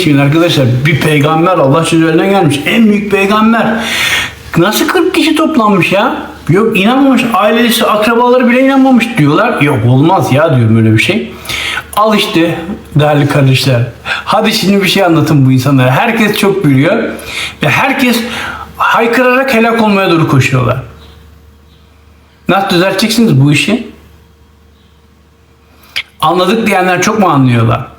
geçmeyin arkadaşlar. Bir peygamber Allah sözüne gelmiş. En büyük peygamber. Nasıl 40 kişi toplanmış ya? Yok inanmamış. Ailesi, akrabaları bile inanmamış diyorlar. Yok olmaz ya diyorum öyle bir şey. Al işte değerli kardeşler. Hadi şimdi bir şey anlatın bu insanlara. Herkes çok biliyor. Ve herkes haykırarak helak olmaya doğru koşuyorlar. Nasıl düzelteceksiniz bu işi? Anladık diyenler çok mu anlıyorlar?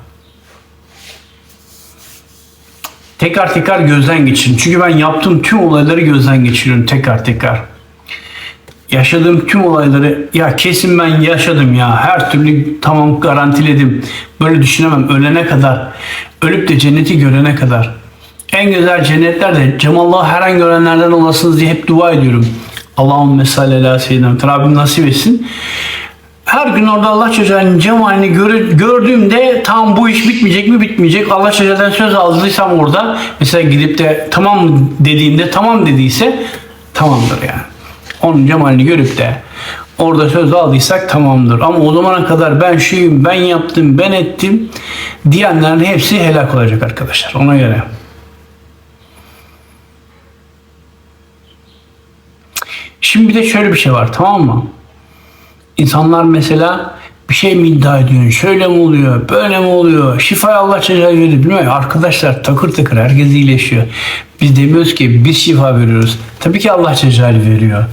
Tekrar tekrar gözden geçirin. Çünkü ben yaptığım tüm olayları gözden geçiriyorum tekrar tekrar. Yaşadığım tüm olayları ya kesin ben yaşadım ya. Her türlü tamam garantiledim. Böyle düşünemem ölene kadar. Ölüp de cenneti görene kadar. En güzel cennetler de Cemallah her an görenlerden olasınız diye hep dua ediyorum. Allahümme salli ala seyyidina. Rabbim nasip etsin. Her gün orada Allah çocuğunun cemalini gördüğümde tam bu iş bitmeyecek mi bitmeyecek. Allah çocuğundan söz aldıysam orada mesela gidip de tamam dediğimde tamam dediyse tamamdır yani. Onun cemalini görüp de orada söz aldıysak tamamdır. Ama o zamana kadar ben şuyum, ben yaptım, ben ettim diyenlerin hepsi helak olacak arkadaşlar. Ona göre. Şimdi bir de şöyle bir şey var tamam mı? İnsanlar mesela bir şey mi iddia ediyor? Şöyle mi oluyor? Böyle mi oluyor? Şifayı Allah çocuğa veriyor. Bilmiyorum. Arkadaşlar takır takır herkes iyileşiyor. Biz demiyoruz ki biz şifa veriyoruz. Tabii ki Allah çocuğa veriyor.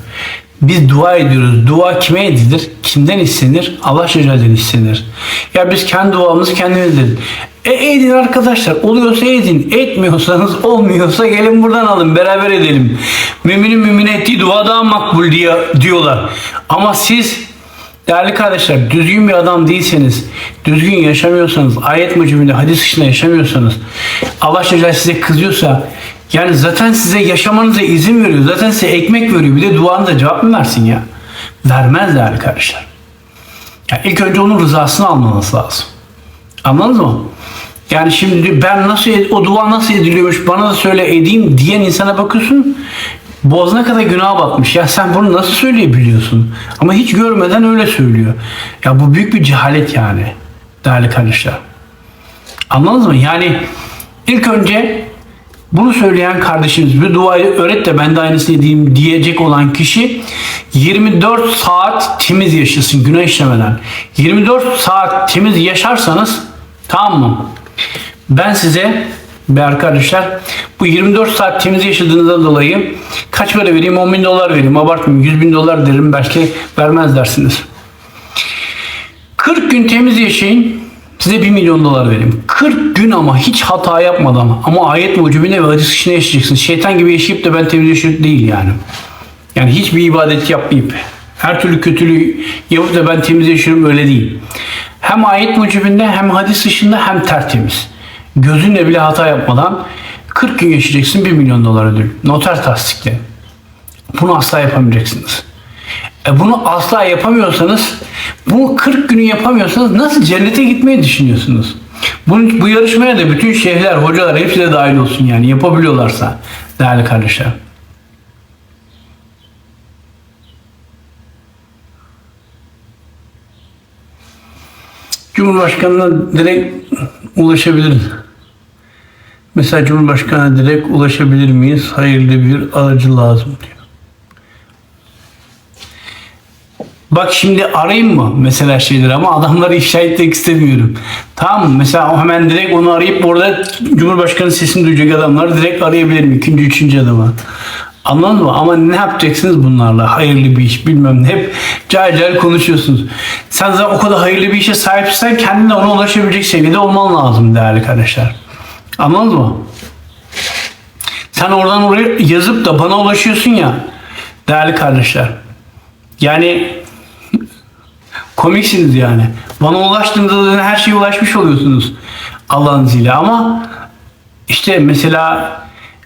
Biz dua ediyoruz. Dua kime edilir? Kimden istenir? Allah çocuğundan istenir. Ya biz kendi duamızı kendimiz edin. E edin arkadaşlar. Oluyorsa edin. Etmiyorsanız olmuyorsa gelin buradan alın. Beraber edelim. Müminin mümine ettiği dua daha makbul diye diyorlar. Ama siz Değerli kardeşler, düzgün bir adam değilseniz, düzgün yaşamıyorsanız, ayet mucibinde, hadis dışında yaşamıyorsanız, Allah Teala size kızıyorsa, yani zaten size yaşamanıza izin veriyor, zaten size ekmek veriyor, bir de duanıza cevap mı versin ya? Vermez değerli kardeşler. Yani ilk önce onun rızasını almanız lazım. Anladınız mı? Yani şimdi ben nasıl o dua nasıl ediliyormuş bana da söyle edeyim diyen insana bakıyorsun boğazına kadar günaha batmış. Ya sen bunu nasıl söyleyebiliyorsun? Ama hiç görmeden öyle söylüyor. Ya bu büyük bir cehalet yani değerli kardeşler. Anladınız mı? Yani ilk önce bunu söyleyen kardeşimiz bir duayı öğret de ben de aynısını edeyim diyecek olan kişi 24 saat temiz yaşasın günah işlemeden. 24 saat temiz yaşarsanız tamam mı? Ben size be arkadaşlar bu 24 saat temiz yaşadığınızdan dolayı kaç para vereyim 10 bin dolar vereyim abartmayayım 100 bin dolar derim belki vermez dersiniz. 40 gün temiz yaşayın size 1 milyon dolar vereyim. 40 gün ama hiç hata yapmadan ama ayet mucibine ve hadis içine yaşayacaksınız. Şeytan gibi yaşayıp da ben temiz yaşıyorum değil yani. Yani hiçbir ibadet yapmayıp her türlü kötülüğü yapıp da ben temiz yaşıyorum öyle değil. Hem ayet mucibinde hem hadis dışında hem tertemiz. Gözünle bile hata yapmadan 40 gün yaşayacaksın 1 milyon dolar ödül. Noter tasdikle. Bunu asla yapamayacaksınız. E bunu asla yapamıyorsanız, bu 40 günü yapamıyorsanız nasıl cennete gitmeyi düşünüyorsunuz? Bunu, bu yarışmaya da bütün şeyhler, hocalar hepsi de dahil olsun yani yapabiliyorlarsa değerli kardeşler. Cumhurbaşkanına direkt ulaşabiliriz. Mesela Cumhurbaşkanına direkt ulaşabilir miyiz? Hayırlı bir aracı lazım diyor. Bak şimdi arayayım mı mesela şeyleri ama adamları ifşa etmek istemiyorum. Tamam mı? Mesela hemen direkt onu arayıp orada Cumhurbaşkanı sesini duyacak adamları direkt arayabilirim. ikinci, üçüncü adama. Anladın mı? Ama ne yapacaksınız bunlarla? Hayırlı bir iş bilmem ne. Hep cahil cahil konuşuyorsunuz. Sen zaten o kadar hayırlı bir işe sahipsen kendine ona ulaşabilecek seviyede olman lazım değerli kardeşler. Anladınız mı? Sen oradan oraya yazıp da bana ulaşıyorsun ya değerli kardeşler. Yani komiksiniz yani. Bana ulaştığınızda da her şeye ulaşmış oluyorsunuz Allah'ın izniyle ama işte mesela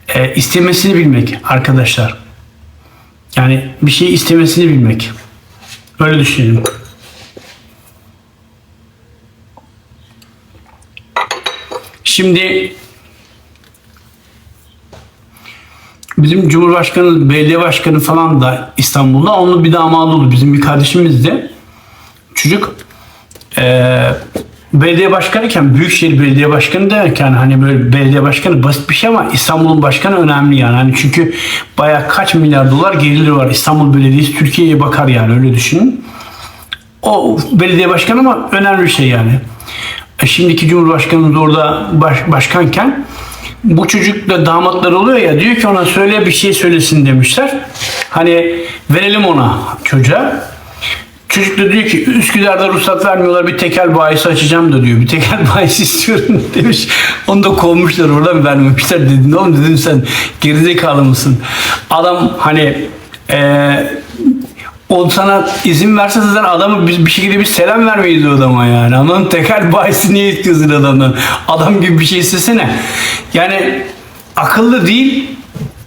e, istemesini bilmek arkadaşlar. Yani bir şey istemesini bilmek. Öyle düşünelim. Şimdi bizim Cumhurbaşkanı, belediye başkanı falan da İstanbul'da. Onun bir damadı oldu. Bizim bir kardeşimiz de. Çocuk eee, belediye başkanıyken Büyükşehir Belediye Başkanı derken hani böyle belediye başkanı basit bir şey ama İstanbul'un başkanı önemli yani. Hani çünkü bayağı kaç milyar dolar geliri var. İstanbul Belediyesi Türkiye'ye bakar yani öyle düşünün. O belediye başkanı ama önemli bir şey yani. E, Şimdiki Cumhurbaşkanımız orada baş, başkanken bu çocuk da damatlar oluyor ya diyor ki ona söyle bir şey söylesin demişler. Hani verelim ona çocuğa. Çocuk da diyor ki Üsküdar'da ruhsat vermiyorlar bir tekel bayisi açacağım da diyor. Bir tekel bayisi istiyorum demiş. Onu da kovmuşlar oradan vermemişler dedin. Ne oğlum dedim sen gerizekalı mısın? Adam hani eee o sana izin verse zaten adamı bir, bir şekilde bir selam vermeyiz o adama yani. Anladın tekel bayisi niye istiyorsun adamdan? Adam gibi bir şey istesene. Yani akıllı değil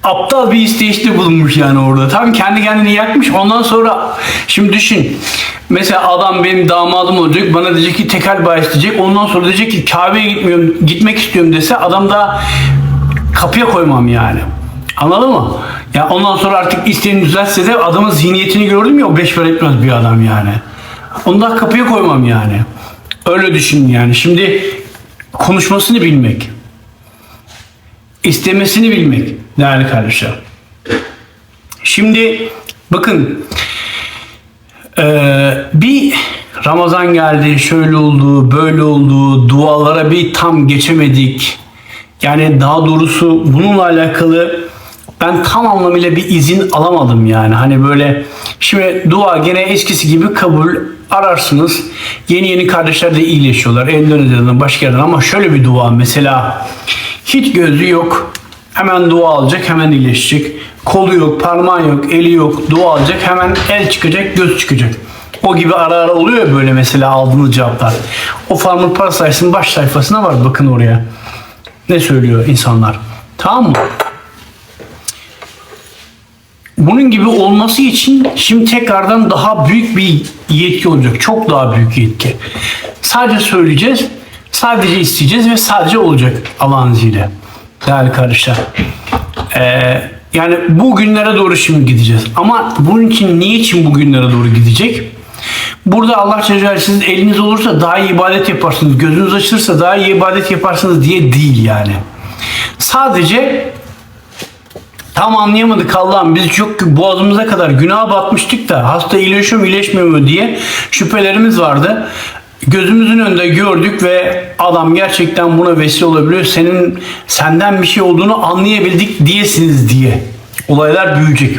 aptal bir isteyişte bulunmuş yani orada. Tam kendi kendini yakmış. Ondan sonra şimdi düşün. Mesela adam benim damadım olacak. Bana diyecek ki tekel bayisi diyecek. Ondan sonra diyecek ki Kabe'ye gitmiyorum, gitmek istiyorum dese adam da kapıya koymam yani. Anladın mı? Ya ondan sonra artık isteğini düzeltse de adamın zihniyetini gördüm ya o beş para etmez bir adam yani. Ondan kapıya koymam yani. Öyle düşün yani. Şimdi konuşmasını bilmek. istemesini bilmek değerli kardeşler. Şimdi bakın eee, bir Ramazan geldi, şöyle oldu, böyle oldu, dualara bir tam geçemedik. Yani daha doğrusu bununla alakalı ben tam anlamıyla bir izin alamadım yani. Hani böyle şimdi dua gene eskisi gibi kabul ararsınız. Yeni yeni kardeşler de iyileşiyorlar. Endonezya'dan başka yerden ama şöyle bir dua mesela hiç gözü yok. Hemen dua alacak hemen iyileşecek. Kolu yok, parmağı yok, eli yok. Dua alacak hemen el çıkacak, göz çıkacak. O gibi ara ara oluyor böyle mesela aldığınız cevaplar. O Farmer Parasite'ın baş sayfasına var bakın oraya. Ne söylüyor insanlar. Tamam mı? Bunun gibi olması için şimdi tekrardan daha büyük bir yetki olacak. Çok daha büyük yetki. Sadece söyleyeceğiz, sadece isteyeceğiz ve sadece olacak Allah'ın izniyle. Değerli kardeşler. Ee, yani bu günlere doğru şimdi gideceğiz. Ama bunun için niçin bu günlere doğru gidecek? Burada Allah Celle sizin eliniz olursa daha iyi ibadet yaparsınız, gözünüz açılırsa daha iyi ibadet yaparsınız diye değil yani. Sadece tam anlayamadık Allah'ım biz çok boğazımıza kadar günaha batmıştık da hasta iyileşiyor mu iyileşmiyor mu diye şüphelerimiz vardı. Gözümüzün önünde gördük ve adam gerçekten buna vesile olabiliyor. Senin senden bir şey olduğunu anlayabildik diyesiniz diye. Olaylar büyüyecek.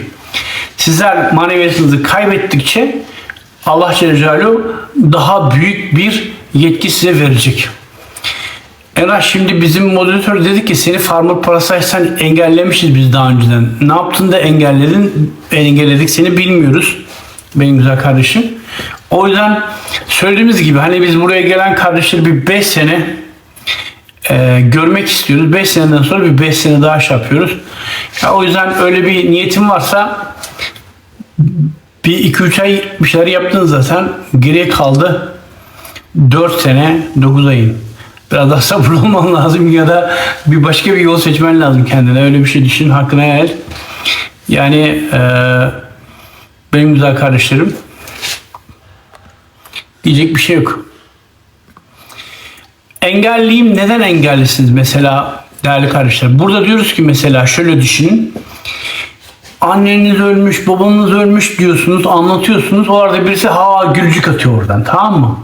Sizler maneviyatınızı kaybettikçe Allah Celle daha büyük bir yetki size verecek. Eray şimdi bizim moderatör dedi ki seni Farmer Parasite sen engellemişiz biz daha önceden. Ne yaptın da engelledin? Engelledik seni bilmiyoruz. Benim güzel kardeşim. O yüzden söylediğimiz gibi hani biz buraya gelen kardeşleri bir 5 sene e, görmek istiyoruz. 5 seneden sonra bir 5 sene daha şey yapıyoruz. Ya, o yüzden öyle bir niyetim varsa bir 2-3 ay bir şeyler yaptın zaten. Geriye kaldı 4 sene 9 ayın. Biraz daha sabırlı olman lazım ya da bir başka bir yol seçmen lazım kendine. Öyle bir şey düşün, hakkına yer. Yani e, benim güzel kardeşlerim diyecek bir şey yok. Engelliyim. Neden engellisiniz mesela değerli kardeşler? Burada diyoruz ki mesela şöyle düşünün. Anneniz ölmüş, babanız ölmüş diyorsunuz, anlatıyorsunuz. O arada birisi ha gülcük atıyor oradan tamam mı?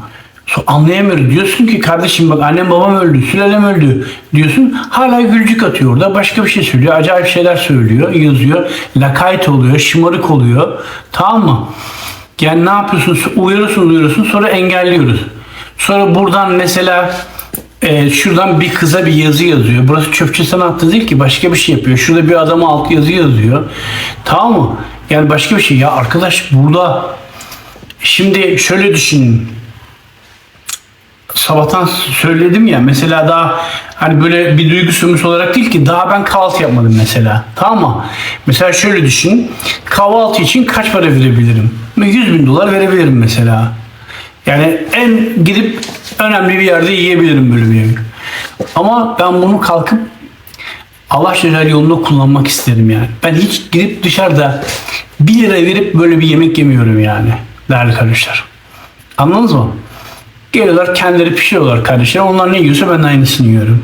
Anlayamıyoruz. Diyorsun ki kardeşim bak annem babam öldü, sülalem öldü diyorsun. Hala gülcük atıyor orada. Başka bir şey söylüyor. Acayip şeyler söylüyor, yazıyor. Lakayt oluyor, şımarık oluyor. Tamam mı? Yani ne yapıyorsun? Uyarıyorsun, uyarıyorsun. Sonra engelliyoruz. Sonra buradan mesela e, şuradan bir kıza bir yazı yazıyor. Burası çöpçü sanatı değil ki başka bir şey yapıyor. Şurada bir adama alt yazı yazıyor. Tamam mı? Yani başka bir şey. Ya arkadaş burada şimdi şöyle düşünün sabahtan söyledim ya mesela daha hani böyle bir duygu sömürüsü olarak değil ki daha ben kahvaltı yapmadım mesela. Tamam mı? Mesela şöyle düşün. Kahvaltı için kaç para verebilirim? 100 bin dolar verebilirim mesela. Yani en gidip önemli bir yerde yiyebilirim böyle bir yemek. Ama ben bunu kalkıp Allah Celle yolunda kullanmak isterim yani. Ben hiç gidip dışarıda 1 lira verip böyle bir yemek yemiyorum yani değerli kardeşler. Anladınız mı? Geliyorlar kendileri pişiriyorlar kardeşler. Onlar ne yiyorsa ben de aynısını yiyorum.